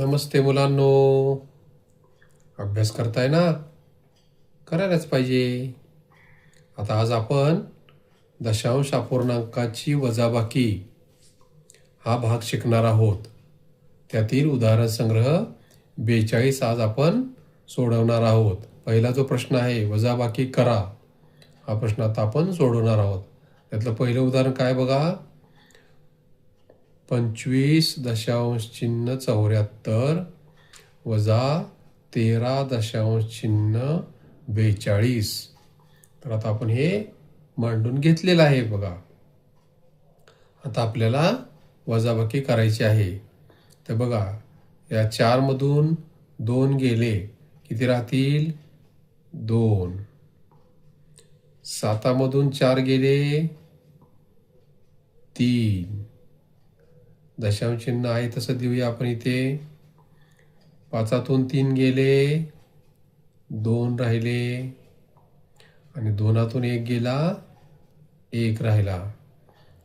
नमस्ते मुलांनो. अभ्यास करताय ना? करायलाच पाहिजे. आता आज आपण दशांश अपूर्णांकाची वजाबाकी हा भाग शिकणार आहोत. त्यातील उदाहरण संग्रह बेचाळीस आज आपण सोडवणार आहोत. पहिला जो प्रश्न आहे वजाबाकी करा. हा प्रश्न आता आपण सोडवणार आहोत. त्यातलं पहिलं उदाहरण काय बघा? पंचवीस दशांश चिन्ह चौऱ्याहत्तर वजा तेरा दशांश चिन्ह बेचाळीस. तर आता आपण हे मांडून घेतलेलं आहे बघा. आता आपल्याला वजाबाकी करायची आहे. तर बघा या चारमधून दोन गेले किती राहतील? दोन. सातामधून चार गेले तीन. दशांश चिन्ह आहे तसं देऊया आपण इथे. पाचातून तीन गेले दोन राहिले आणि दोनातून एक गेला एक राहिला.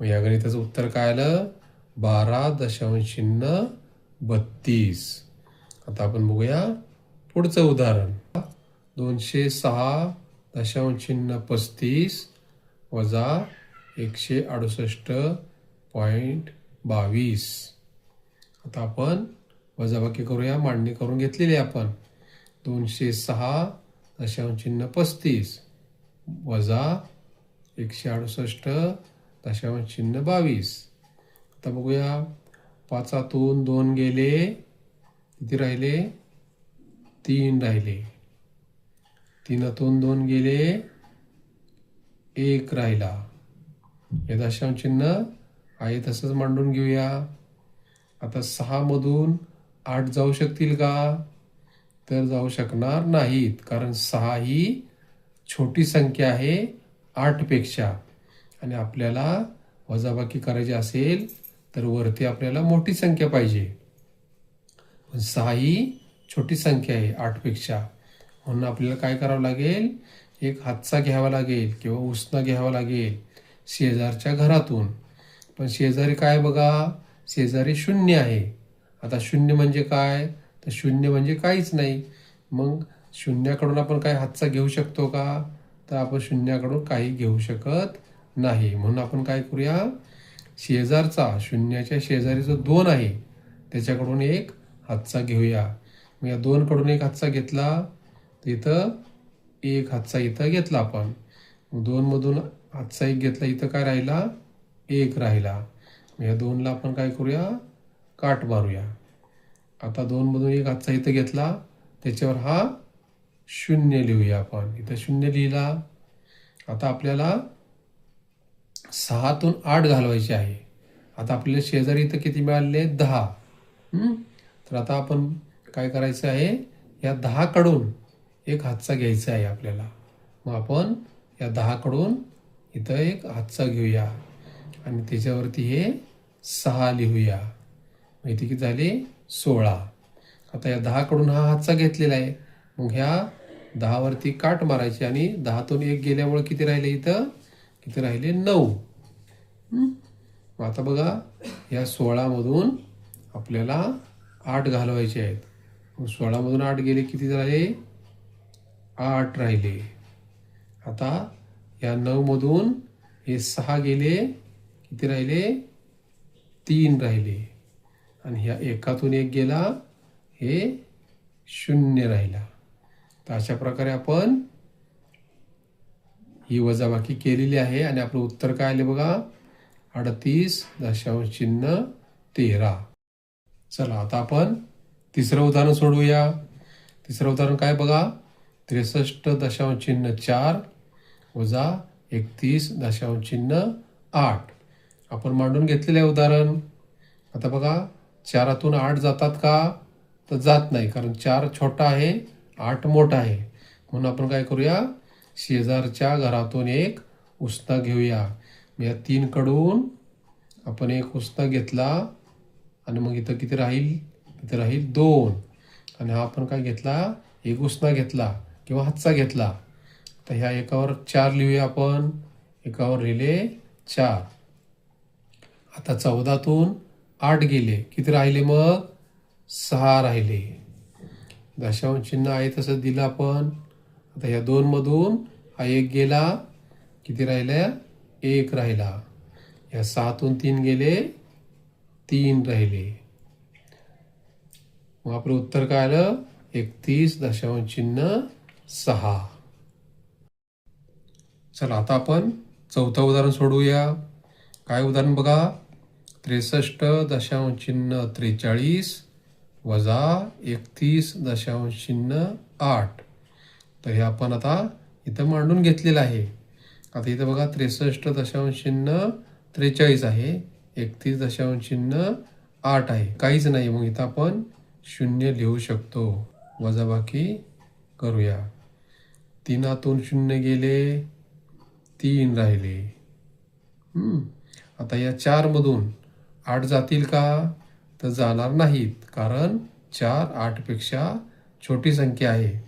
मग या गणिताचं उत्तर काय आलं? बारा दशांश चिन्ह बत्तीस. आता आपण बघूया पुढचं उदाहरण. दोनशे सहा दशांश चिन्ह पस्तीस वजा एकशे अडुसष्ट पॉईंट बावीस. आता आपण वजाबाकी करूया मांडणी करून घेतलेली आहे आपण. दोनशे सहा दशांश चिन्ह पस्तीस. वजा एकशे अडुसष्ट दशांश चिन्ह बावीस. आता बघूया पाचातून दोन गेले किती राहिले? तीन राहिले. तीनातून दोन गेले एक राहिला. हे दशांश चिन्ह आहे तसंच मांडून घेऊया. आता सहा मधून आठ जाऊ शकतील का? तर जाऊ शकणार नाहीत कारण सहा ही छोटी संख्या आहे आठपेक्षा आणि आपल्याला वजाबाकी करायची असेल तर वरती आपल्याला मोठी संख्या पाहिजे. पण सहा ही छोटी संख्या आहे आठपेक्षा म्हणून आपल्याला काय करावं लागेल? एक हातचा घ्यावा लागेल किंवा उसना घ्यावा लागेल शेजारच्या घरातून. पण शेजारी काय बघा शेजारी शून्य आहे. आता शून्य म्हणजे काय? तर शून्य म्हणजे काहीच नाही. मग शून्याकडून आपण काय हातचा घेऊ शकतो का? तर आपण शून्याकडून काही घेऊ शकत नाही. म्हणून आपण काय करूया? शेजारचा शून्याच्या शेजारी जो दोन आहे. त्याच्याकडून एक हातचा घेऊया. मग या दोनकडून एक हातचा घेतला तर इथं एक हातचा इथं घेतला आपण. दोनमधून हातचा एक घेतला इथं काय राहिला? एक राहिला. या दोनला आपण काय करूया? काट मारूया. आता दोनमधून एक हातचा इथं घेतला. त्याच्यावर हा शून्य लिहूया आपण. इथं शून्य लिहिला. आता आपल्याला सहातून आठ घालवायचे आहे. आता आपल्याला शेजारी इथं किती मिळाले? दहा. तर आता आपण काय करायचं आहे? या दहाकडून एक हातचा घ्यायचा आहे आपल्याला. मग आपण या दहाकडून इथं एक हातचा घेऊया. आणि त्याच्यावरती हे सहा लिहूया. माहिती किती झाले? सोळा. आता या दहाकडून हा हातचा घेतलेला आहे. मग ह्या दहावरती काट मारायची आणि दहातून एक गेल्यामुळे किती राहिले इथं? किती राहिले? नऊ. मग आता बघा या सोळामधून आपल्याला आठ घालवायचे आहेत. मग सोळामधून आठ गेले किती झाले आठ राहिले. आता या नऊमधून हे सहा गेले किती राहिले? तीन राहिले. आणि ह्या एकातून एक गेला हे शून्य राहिला. तर अशा प्रकारे आपण ही वजाबाकी केलेली आहे. आणि आपलं उत्तर काय आले बघा? अडतीस दशांश चिन्ह तेरा. चला आता आपण तिसरं उदाहरण सोडवूया. तिसरं उदाहरण काय बघा? त्रेसष्ट दशांश चिन्ह चार वजा एकतीस दशांश चिन्ह आठ. आपण मांडून घेतलेलं आहे उदाहरण. आता बघा चारातून आठ जातात का? तर जात नाही कारण चार छोटा आहे आठ मोठा आहे. म्हणून आपण काय करूया? शेजारच्या घरातून एक उस्ता घेऊया. या तीनकडून आपण एक उस्ता घेतला आणि मग इथं किती राहील? इथं राहील दोन. आणि हा आपण काय घेतला? एक उसना घेतला किंवा हातचा घेतला. तर ह्या एकावर चार लिहूया आपण. एकावर लिहिले चार. आता चौदातून आठ गेले. किती राहिले मग? सहा राहिले. दशांश चिन्ह आहे तसं दिलं आपण. आता या दोन मधून हा एक गेला. किती राहिल्या? एक राहिला. या सहातून तीन गेले. तीन राहिले. मग आपलं उत्तर काय आलं? एकतीस दशांश चिन्ह सहा. चला आता आपण चौथं उदाहरण सोडवूया काय उदाहरण बघा? त्रेसष्ट दशांश चिन्ह त्रेचाळीस वजा एकतीस दशांश चिन्ह आठ. तर हे आपण आता इथं मांडून घेतलेलं आहे. आता इथं बघा त्रेसष्ट दशांश चिन्ह त्रेचाळीस आहे. एकतीस दशांश चिन्ह आठ आहे. काहीच नाही. मग इथं आपण शून्य लिहू शकतो. वजाबाकी करूया. तीनातून शून्य गेले तीन राहिले. आता या चारमधून आठ जातील का? तर जाणार नाहीत कारण चार आठपेक्षा छोटी संख्या आहे.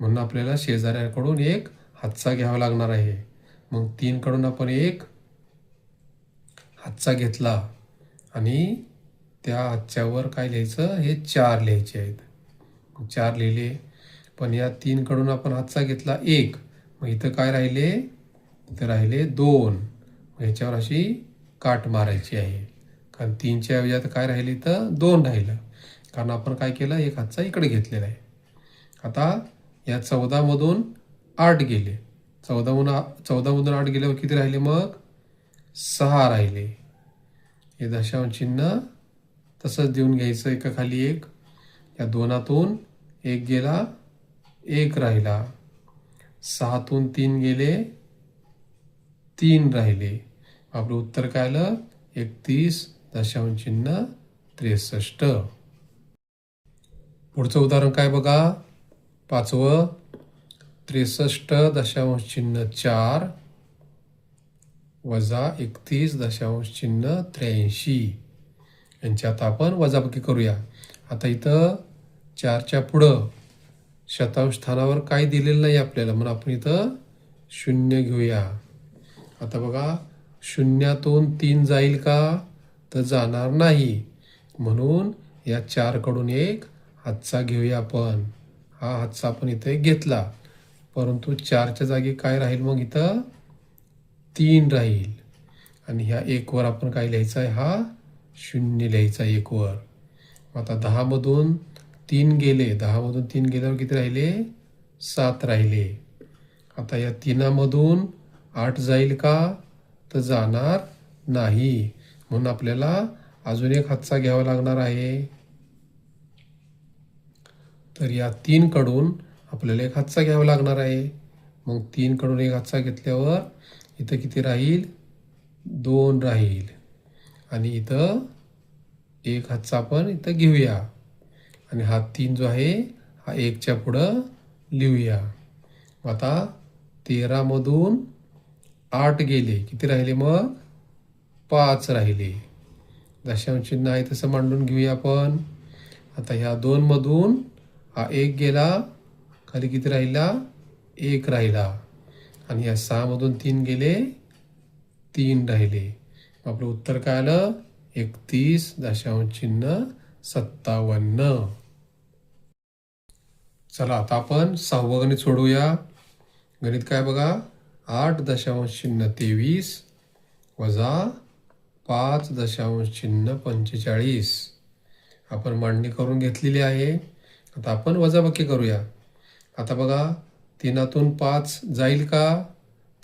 म्हणून आपल्याला शेजाऱ्याकडून एक हातचा घ्यावा लागणार आहे. मग तीनकडून आपण एक हातचा घेतला आणि त्या हातच्यावर काय लिहायचं? हे चार लिहायचे आहेत. चार लिहिले पण या तीनकडून आपण हातचा घेतला एक. मग इथं काय राहिले? इथं राहिले दोन. मग ह्याच्यावर अशी काट मारायची आहे. कारण तीनच्या ऐवजी आता काय राहिली तर दोन राहिलं. कारण आपण काय केलं? एक हातचा इकडे घेतलेला आहे. आता या चौदामधून आठ गेले. चौदामधून चौदामधून आठ गेल्यावर किती राहिले मग? सहा राहिले. हे दशांश चिन्ह तसंच देऊन घ्यायचं एका खाली एक. या दोनातून एक गेला एक राहिला. सहातून तीन गेले तीन राहिले. आपलं उत्तर काय आलं? एकतीस दशांश चिन्ह त्रेसष्ट. पुढचं उदाहरण काय बघा? पाचवं. त्रेसष्ट दशांश चिन्ह चार. वजा एकतीस दशांश चिन्ह त्र्याऐंशी. यांच्यात आपण वजाबाकी करूया. आता इथं चारच्या पुढं शतांश स्थानावर काही दिलेलं नाही आपल्याला म्हणून आपण इथं शून्य घेऊया. आता बघा शून्यातून तीन जाईल का? तर जाणार नाही. म्हणून या चारकडून एक हातचा घेऊया आपण. हा हातचा आपण इथे घेतला. परंतु चारच्या जागी काय राहील मग इथं? तीन राहील. आणि ह्या एकवर आपण काय लिहायचं आहे हा शून्य लिहायचा एकवर. आता दहामधून तीन गेले. दहामधून तीन गेल्यावर किती राहिले? सात राहिले. आता या तिनामधून आठ जाईल का? तर जाणार नाही. म्हणून आपल्याला अजून एक हातचा घ्यावा लागणार आहे. तर या तीन कडून आपल्याला एक हातचा घ्यावा लागणार आहे. मग तीन कडून एक हातचा घेतल्यावर इथं किती राहील? दोन राहील. आणि इथं एक हातचा आपण इथं घेऊया. आणि हा तीन जो आहे हा एकच्या पुढं लिहूया. आता तेरामधून आठ गेले. किती राहिले मग? पाच राहिले. दशांश चिन्ह आहे तसं मांडून घेऊया आपण. आता ह्या दोनमधून हा एक गेला खाली किती राहिला? एक राहिला. आणि या सहामधून तीन गेले तीन राहिले. आपलं उत्तर काय आलं? एकतीस दशांश चिन्ह सत्तावन्न. चला आता आपण सहावं गणित सोडवूया गणित काय बघा? आठ दशांश चिन्ह तेवीस वजा पाच दशांश चिन्ह पंचेचाळीस. आपण मांडणी करून घेतलेली आहे. आता आपण वजाबाकी करूया. आता बघा तीनातून पाच जाईल का?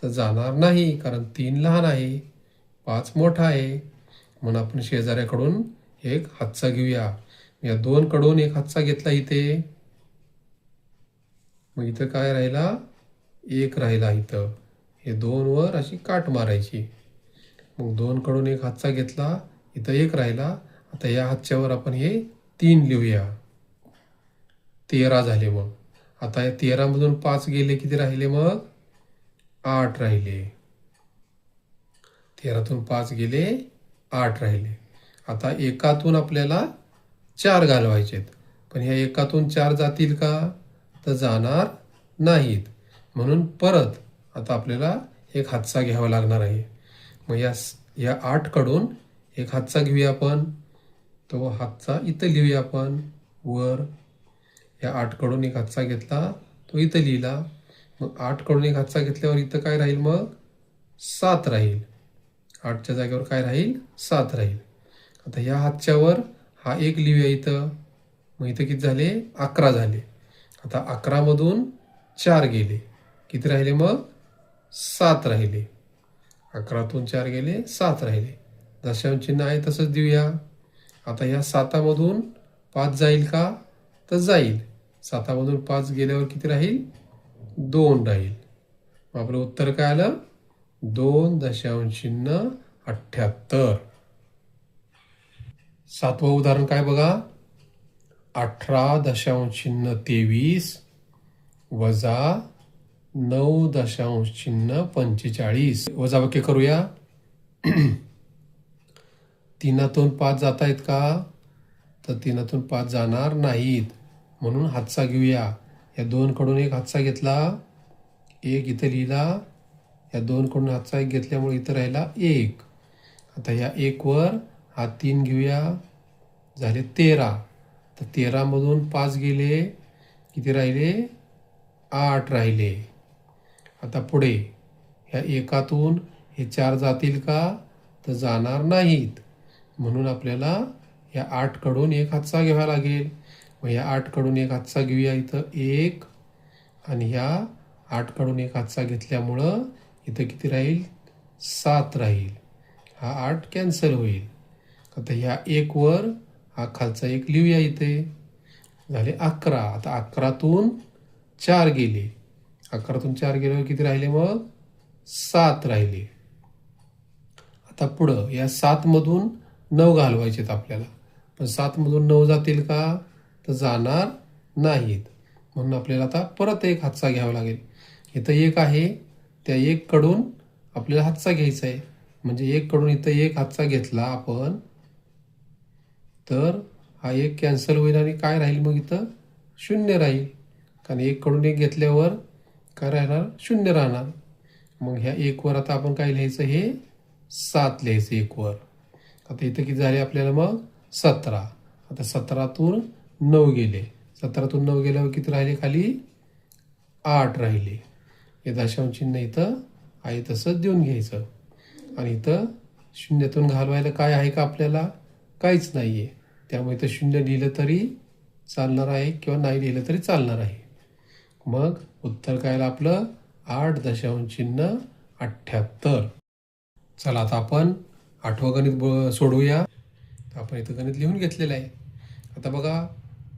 तर जाणार नाही कारण तीन लहान आहे. पाच मोठा आहे. म्हणून आपण शेजाऱ्याकडून एक हातचा घेऊया. या दोनकडून एक हातचा घेतला इथे. मग इथं काय राहिला? एक राहिला इथं. हे दोन वर अशी काट मारायची. मग दोन कडून एक हातचा घेतला इथं एक राहिला. आता या हातच्यावर आपण हे तीन लिहूया. तेरा झाले मग. आता या तेरामधून पाच गेले किती राहिले मग? आठ राहिले. तेरातून पाच गेले आठ राहिले. आता एकातून आपल्याला चार घालवायचेत. पण ह्या एकातून चार जातील का? तर जाणार नाहीत. म्हणून परत आता आपल्याला एक हातचा घ्यावा लागणार आहे. मग या या आठकडून एक हातचा घेऊया आपण तो हातचा इथं लिहूया आपण वर. या आठकडून एक हातचा घेतला तो इथं लिहिला. मग आठकडून एक हातचा घेतल्यावर इथं काय राहील मग? सात राहील. आठच्या जागेवर काय राहील? सात राहील. आता ह्या हातच्यावर हा एक लिहूया इथं. मग इथं किती झाले? अकरा झाले. आता अकरामधून चार गेले. किती राहिले मग? सात राहिले. अकरातून चार गेले सात राहिले. दशांश चिन्ह आहे तसंच देऊया. आता ह्या सातामधून पाच जाईल का? तर जाईल. सातामधून पाच गेल्यावर किती राहील? दोन राहील. मग आपलं उत्तर काय आलं? दोन दशांश चिन्ह अठ्ठ्याहत्तर. सातवं उदाहरण काय बघा? अठरा दशांश चिन्ह तेवीस वजा नऊ दशांश चिन्ह पंचेचाळीस. वजाबाकी करूया. तीनातून पाच जात आहेत का? तर तीनातून पाच जाणार नाहीत. म्हणून हातचा घेऊया. या दोनकडून एक हातचा घेतला. एक इथं लिहिला. या दोनकडून हातचा एक घेतल्यामुळे इथं राहिला एक. आता या एकवर हा तीन घेऊया. झाले तेरा. तर तेरामधून पाच गेले. किती राहिले? आठ राहिले. आता पुढे. ह्या एकातून हे चार जातील का? तर जाणार नाहीत. म्हणून आपल्याला या आठकडून एक हातचा घ्यावा लागेल. मग या आठकडून एक हातचा घेऊया इथं एक. आणि ह्या आठकडून एक हातचा घेतल्यामुळं इथं किती राहील? सात राहील. हा आठ कॅन्सल होईल. आता ह्या एकवर हा खालचा एक लिहूया इथे. झाले अकरा. आता अकरातून चार गेले. अकरातून चार गेल्यावर किती राहिले मग? सात राहिले. आता पुढं या सातमधून नऊ घालवायचे आहेत आपल्याला. पण सातमधून नऊ जातील का? तर जाणार नाहीत. म्हणून आपल्याला आता परत एक हातचा घ्यावा लागेल. इथं एक आहे त्या एककडून आपल्याला हातचा घ्यायचा आहे म्हणजे एककडून इथं एक हातचा घेतला आपण तर हा एक कॅन्सल होईल आणि काय राहील मग इथं? शून्य राहील. कारण एककडून एक घेतल्यावर काय राहणार शून्य राहणार. मग ह्या एकवर आता आपण काय लिहायचं हे? सात लिहायचं एकवर आता इथं किती झाले आपल्याला मग? सतरा. आता सतरातून नऊ गेले. सतरातून नऊ गेल्यावर किती राहिले खाली? आठ राहिले. हे दशांश चिन्ह इथं आहे तसंच देऊन घ्यायचं. आणि इथं शून्यातून घालवायला काय आहे का आपल्याला? काहीच नाही आहे त्यामुळे इथं शून्य लिहिलं तरी चालणार आहे किंवा नाही लिहिलं तरी चालणार आहे. मग उत्तर काय आपलं आठ दशांश चिन्ह अठ्ठ्याहत्तर चला आता आपण आठवं गणित ब सोडवूया. आपण इथं गणित लिहून घेतलेलं आहे. आता बघा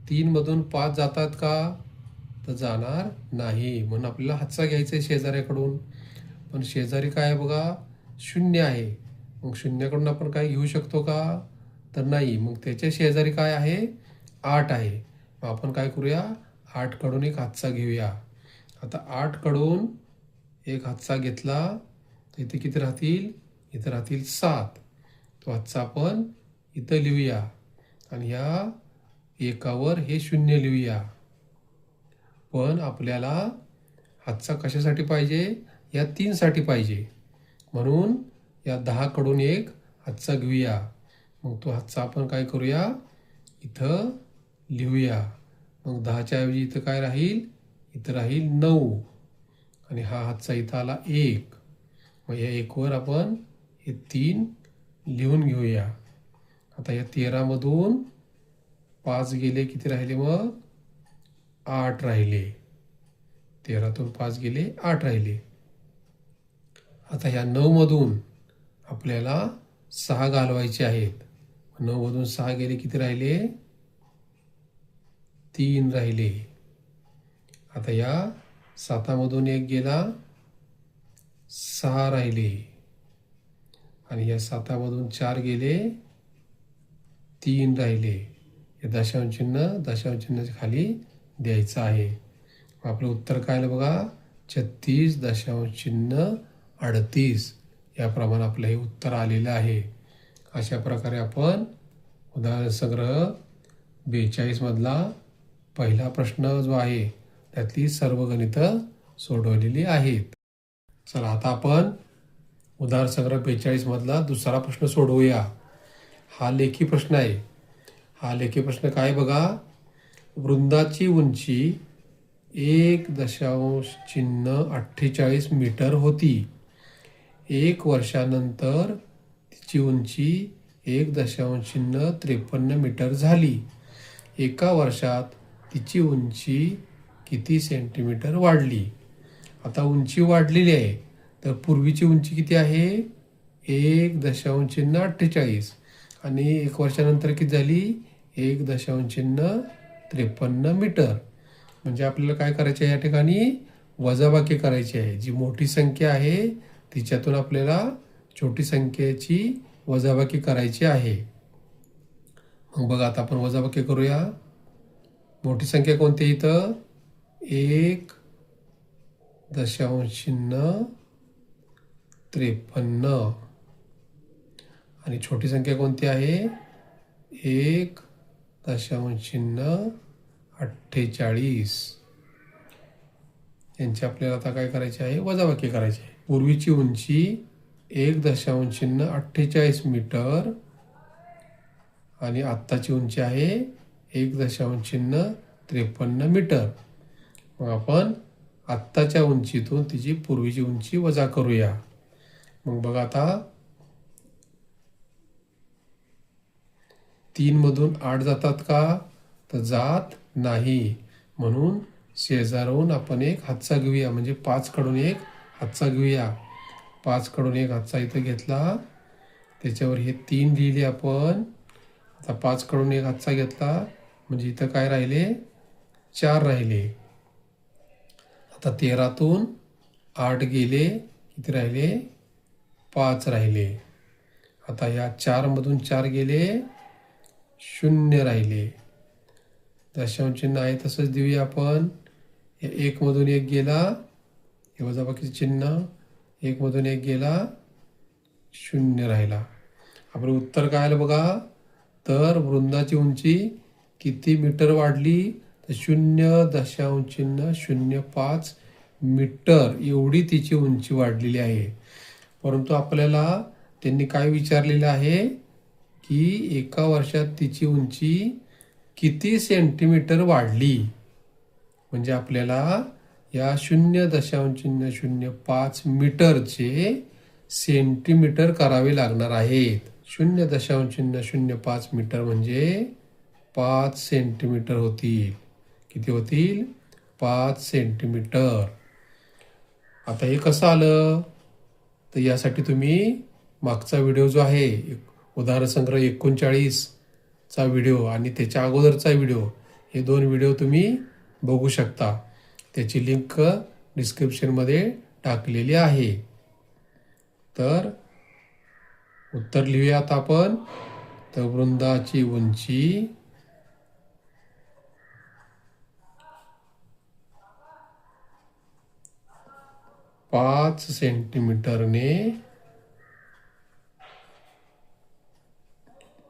तीनमधून पाच जातात का? तर जाणार नाही. म्हणून आपल्याला हातचा घ्यायचा आहे शेजाऱ्याकडून. पण शेजारी काय आहे बघा? शून्य आहे. मग शून्याकडून आपण काय घेऊ शकतो का? तर नाही. मग त्याच्या शेजारी काय आहे? आठ आहे. मग आपण काय करूया? आठकडून एक हातचा घेऊया. आता आठकडून एक हातचा घेतला तर इथे किती राहतील? इथं राहतील सात. तो हातचा आपण इथं लिहूया. आणि ह्या एकावर हे शून्य लिहूया. पण आपल्याला हातचा कशासाठी पाहिजे? या तीनसाठी पाहिजे. म्हणून या दहाकडून एक हातचा घेऊया. मग तो हातचा आपण काय करूया? इथं लिहूया. मग दहाच्या ऐवजी इथं काय राहील? इथं राहील नऊ. आणि हा हातचा इथं आला एक. मग या एकवर आपण हे तीन लिहून घेऊया. आता या तेरामधून पाच गेले किती राहिले मग? आठ राहिले. तेरातून पाच गेले आठ राहिले. आता ह्या नऊमधून आपल्याला सहा घालवायचे आहेत. नऊमधून सहा गेले किती राहिले? तीन राहिले. आता या सातामधून एक गेला सहा राहिले आणि या सातामधून चार गेले तीन राहिले हे दशांश चिन्ह दशांश चिन्हाच्या खाली द्यायचं आहे आपलं उत्तर काय आलं बघा छत्तीस दशांश चिन्ह अडतीस याप्रमाणे आपलं हे उत्तर आलेलं आहे अशा प्रकारे आपण उदाहरण संग्रह बेचाळीसमधला पहिला प्रश्न जो आहे त्यातली सर्व गणितं सोडवलेली आहेत. चला आता आपण उदाहरण संग्रह बेचाळीसमधला दुसरा प्रश्न सोडवूया. हा लेखी प्रश्न आहे. हा लेखी प्रश्न काय बघा? वृंदाची उंची एक दशांश चिन्ह अठ्ठेचाळीस मीटर होती. एक वर्षानंतर तिची उंची एक दशांश चिन्ह त्रेपन्न मीटर झाली. एका वर्षात तिची उंची किती सेंटीमीटर वाढली? आता उंची वाढलेली आहे. तर पूर्वीची उंची किती आहे? एक दशांशचिन्ह अठ्ठेचाळीस. आणि एक वर्षानंतर किती झाली? एक दशांशचिन्ह त्रेपन्न मीटर. म्हणजे आपल्याला काय करायचे आहे या ठिकाणी? वजाबाकी करायची आहे. जी मोठी संख्या आहे तिच्यातून आपल्याला छोटी संख्येची वजाबाकी करायची आहे. मग बघा आता आपण वजाबाकी करूया. मोठी संख्या कोणती इथं? एक दशांश चिन्ह त्रेपन्न. आणि छोटी संख्या कोणती आहे? एक दशांश चिन्ह अठ्ठेचाळीस. यांची आपल्याला आता काय करायचे आहे? वजाबाकी करायची आहे. पूर्वीची उंची एक दशांश चिन्ह अठ्ठेचाळीस मीटर. आणि आत्ताची उंची आहे एक दशांश चिन्ह त्रेपन्न मीटर. आपण आत्ताच्या उंचीतून तिची पूर्वीची उंची वजा करूया. मग बघा आता. तीन मधून आठ जातात का? तर जात नाही. म्हणून शेजारहून आपण एक हातचा घेऊया. म्हणजे पाच कडून एक हातचा घेऊया. पाच कडून एक हातचा इथं घेतला. त्याच्यावर हे तीन लिहिले आपण. आता पाच कडून एक हातचा घेतला. म्हणजे इथं काय राहिले? चार राहिले. आता तेरातून आठ गेले किती राहिले? पाच राहिले. आता या चारमधून चार गेले शून्य राहिले. दशांश चिन्ह आहे तसंच देऊया आपण. एकमधून एक गेला हे वजाबाकीचं चिन्ह. एकमधून एक गेला शून्य राहिला. आपलं उत्तर काय आलं बघा? तर वृंदाची उंची किती मीटर वाढली? शून्य दशांश चिन्ह शून्य पाच मीटर एवढी तिची उंची वाढलेली आहे. परंतु आपल्याला त्यांनी काय विचारलेलं आहे की एका वर्षात तिची उंची किती सेंटीमीटर वाढली? म्हणजे आपल्याला या शून्य दशांश चिन्ह शून्य पाच मीटरचे सेंटीमीटर करावे लागणार आहेत. शून्य दशांश चिन्ह शून्य पाच मीटर म्हणजे पाच सेंटीमीटर होतील. किती होतील? पाच सेंटीमीटर. आता हे कसं आलं? तर यासाठी तुम्ही मागचा व्हिडिओ जो आहे एक- उदाहरण संग्रह एकोणचाळीसचा व्हिडिओ आणि त्याच्या अगोदरचा व्हिडिओ हे दोन व्हिडिओ तुम्ही बघू शकता. त्याची लिंक डिस्क्रिप्शनमध्ये टाकलेली आहे. तर उत्तर लिहूयात आपण. तर वृंदाची उंची पाच सेंटीमीटरने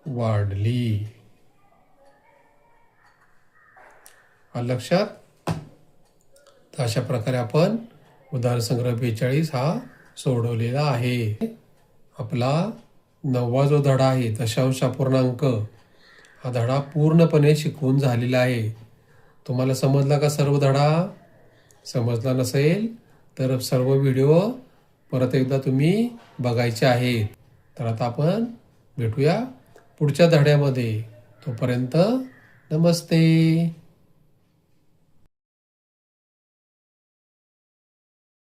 वाढली. लक्षात? तर अशा प्रकारे आपण उदाहरण संग्रह बेचाळीस हा सोडवलेला आहे. आपला नववा जो धडा आहे दशांश अपूर्णांक हा धडा पूर्णपणे शिकवून झालेला आहे. तुम्हाला समजला का सर्व धडा? समजला नसेल? तर सर्व व्हिडिओ परत एकदा तुम्ही बघायचे आहेत. तर आता आपण भेटूया पुढच्या धड्यामध्ये. तोपर्यंत नमस्ते.